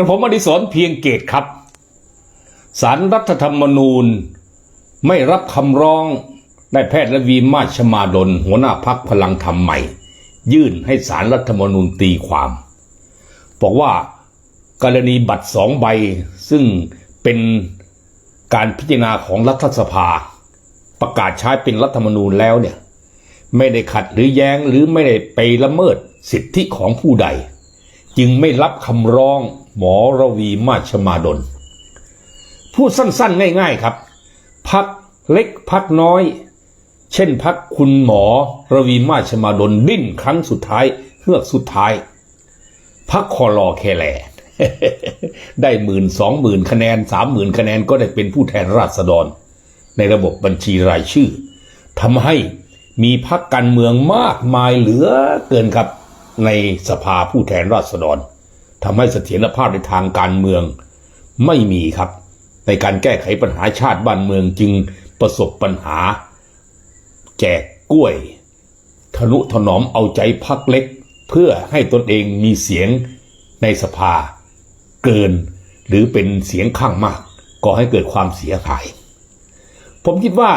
กระผมอดิศรเพียงเกตครับ สารรัฐธรรมนูญ ไม่รับคำร้องได้แพทย์ระวีมาชมาดล หัวหน้าพักพลังธรรมใหม่ ยื่นให้สารรัฐธรรมนูญตีความ บอกว่ากรณีบัตรสองใบ ซึ่งเป็นการพิจารณาของรัฐสภา ประกาศใช้เป็นรัฐธรรมนูญแล้วเนี่ยไม่ได้ขัดหรือแย้งหรือไม่ได้ไปละเมิดสิทธิของผู้ใด จึงไม่รับคำร้อง หมอระวีมาชมาดล พูดสั้นๆ ง่ายๆครับ พักเล็กพักน้อย เช่นพักคุณหมอระวีมาชมาดลดิ้นครั้งสุดท้ายเฮือกสุดท้าย พักคอรอแคแลได้หมื่นสองหมื่นคะแนนสามหมื่นคะแนนก็ได้เป็นผู้แทนราษฎร ในระบบบัญชีรายชื่อทำให้มีพักการเมืองมากมายเหลือเกินครับในสภาผู้แทนราษฎร ทำให้เสถียรภาพในทางการเมืองไม่มีครับ ในการแก้ไขปัญหาชาติบ้านเมืองจึงประสบปัญหา แจกกล้วยทะนุถนอมเอาใจพักเล็ก เพื่อให้ตนเองมีเสียงในสภา เกิน หรือเป็นเสียงข้างมากก่อให้เกิดความเสียหาย ผมคิดว่า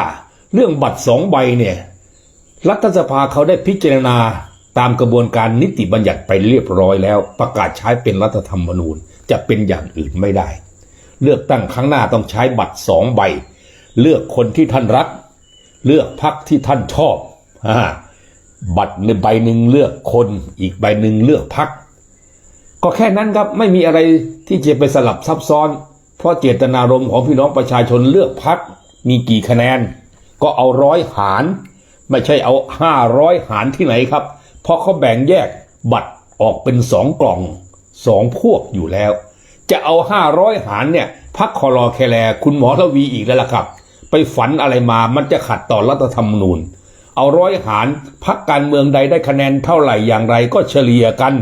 เรื่องบัตรสองใบเนี่ย รัฐสภาเขาได้พิจารณา ตามกระบวนการนิติบัญญัติไปเรียบร้อยแล้ว ประกาศใช้เป็นรัฐธรรมนูญจะเป็นอย่างอื่นไม่ได้ เลือกตั้งครั้งหน้าต้องใช้บัตรสองใบ เลือกคนที่ท่านรัก เลือกพักที่ท่านชอบอบัตรในใบหนึ่งเลือกคน อีกใบหนึ่งเลือกพักก็แค่นั้นครับไม่มีอะไรที่จะไปสลับซับซ้อน เพราะเจตนารมณ์ของพี่น้องประชาชนเลือกพักมีกี่คะแนน ก็เอาร้อยหาร ไม่ใช่เอาห้าร้อยหารที่ไหนครับ เพราะเขาแบ่งแยกบัตรออกเป็นสองกล่องสองพวกอยู่แล้ว จะเอาห้าร้อยหารเนี่ยพักคอรอแคลคุณหมอระวีอีกแล้วล่ะครับ ไปฝันอะไรมามันจะขัดต่อรัฐธรรมนูญ เอาร้อยหารพักการเมืองใดได้คะแนนเท่าไหร่อย่างไรก็เฉลี่ยกัน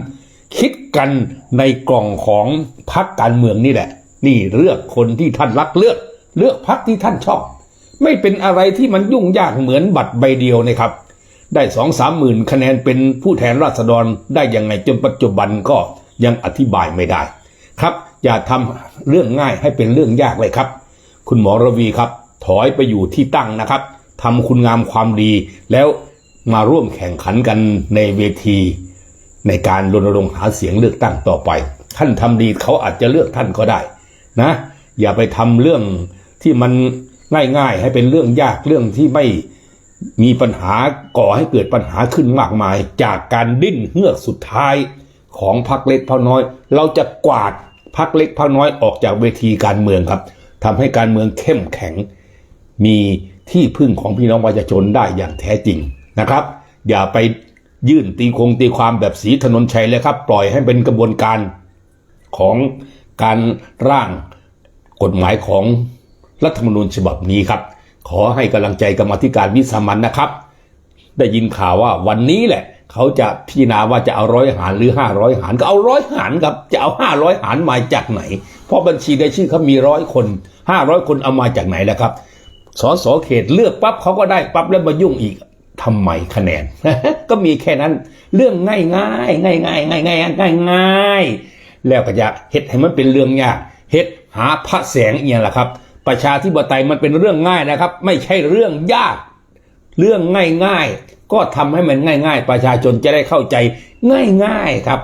คิดกันในกล่องของพักการเมืองนี่แหละ นี่เลือกคนที่ท่านรักเลือก เลือกพักที่ท่านชอบ ไม่เป็นอะไรที่มันยุ่งยากเหมือนบัตรใบเดียวนะครับ ได้สองสามหมื่นคะแนนเป็นผู้แทนราษฎรได้ยังไงจนปัจจุบันก็ยังอธิบายไม่ได้ ครับ อย่าทำเรื่องง่ายให้เป็นเรื่องยากเลยครับ คุณหมอระวีครับ ถอยไปอยู่ที่ตั้งนะครับทำคุณงามความดีแล้วมาร่วมแข่งขันกันในเวที ในการรณรงค์หาเสียงเลือกตั้งต่อไป ท่านทำดีเขาอาจจะเลือกท่านก็ได้นะ อย่าไปทำเรื่องที่มันง่ายๆ ให้เป็นเรื่องยากเรื่องที่ไม่ มีปัญหาก่อให้เกิดปัญหาขึ้นมากมาย จากการดิ้นเฮือกสุดท้ายของพรรคเล็กพรรคน้อย เราจะกวาดพรรคเล็กพรรคน้อยออกจากเวทีการเมืองครับทำให้การเมืองเข้มแข็ง มีที่พึ่งของพี่น้องประชาชนได้อย่างแท้จริงนะครับ อย่าไปยื่นตีคงตีความแบบสีถนนชัยเลยครับ ปล่อยให้เป็นกระบวนการของการร่างกฎหมายของรัฐธรรมนูญฉบับนี้ครับ ขอให้กำลังใจกรรมธิการวิสามันนะครับ ได้ยินข่าวว่าวันนี้แหละ เขาจะพิจารณาว่าจะเอาร้อยหารหรือห้าร้อยหารก็เอาร้อยหารครับ จะเอาห้าร้อยหารมาจากไหน เพราะบัญชีในชื่อเขามีร้อยคนห้าร้อยคนเอามาจากไหนแล่ะครับสสเขตเลือกปั๊บเขาก็ได้ปั๊บแล้วมายุ่งอีกทำไมคะแนน ก็มีแค่นั้นเรื่องง่ายง่ายง่ายง่ายง่ายง่ายง่ายง่ายแล้วก็จะเฮ็ดให้มันเป็นเรื่องยากเฮ็ดหาพระแสงเอียงล่ะครับ ประชาธิปไตยมันเป็นเรื่องง่ายนะครับ ไม่ใช่เรื่องยาก เรื่องง่ายง่ายๆก็ทำให้มันง่าย ๆ ประชาชนจะได้เข้าใจง่าย ๆครับ